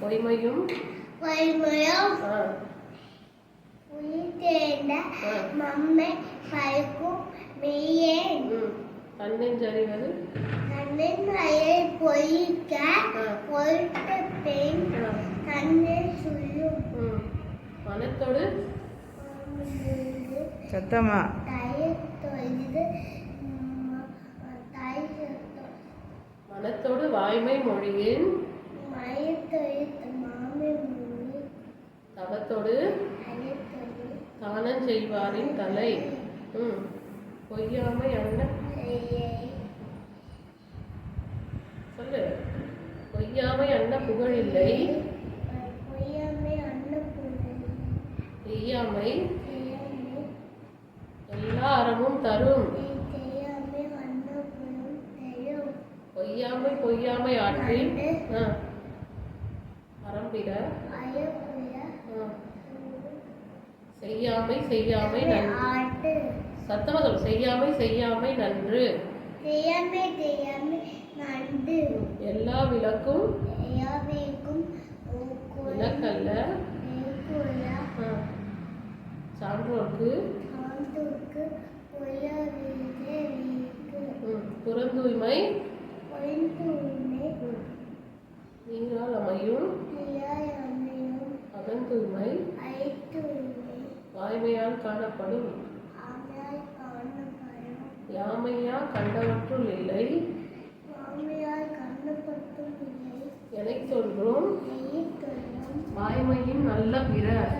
பொய்மையும் வலிமையும் ஆ, உயிர் தேர்ந்த ஆ. மம்மை பழுக்கும் மெய்யே ம். தன்னெஞ்சறிவது கண்ணின் மயை பொய்க்க. பொருட்ட பெண் கண்ணை சொல்லும். மனத்தோடு சத்தமா தயிர் மனத்தோடு வாய்மை மொழியின் தவத்தோடு தானம் செய்வாரின் தலை. ம். பொய்யாமை அண்ண சொல்லு. பொய்யாமை அண்ண பொய்யாமை அன்னபூர்ணி செய்யாமை செய்யாமை. எல்லா அறமும் தரும் செய்யாமை அன்னபூர்ணம் செய்யும் பொய்யாமை பொய்யாமை ஆற்றி. அறம்பிட. செய்யாமை செய்யாமை நன்று ஆட்டு. சத்தமா சொல்லு செய்யாமை செய்யாமை நன்று. செய்யாமை செய்யாமை நண்டு எல்லா விளக்கும். விளக்கல்ல. சான்றோர்க்கு. புறந்தூய்மை பொய்ந்தூய்மை ம், அமையும் அகந்தூய்மை வாய்மையால் காணப்படும். யாமையா கண்டவற்றுள் இல்லை. எனைத் தோன்றும் வாய்மையின் நல்ல பிற.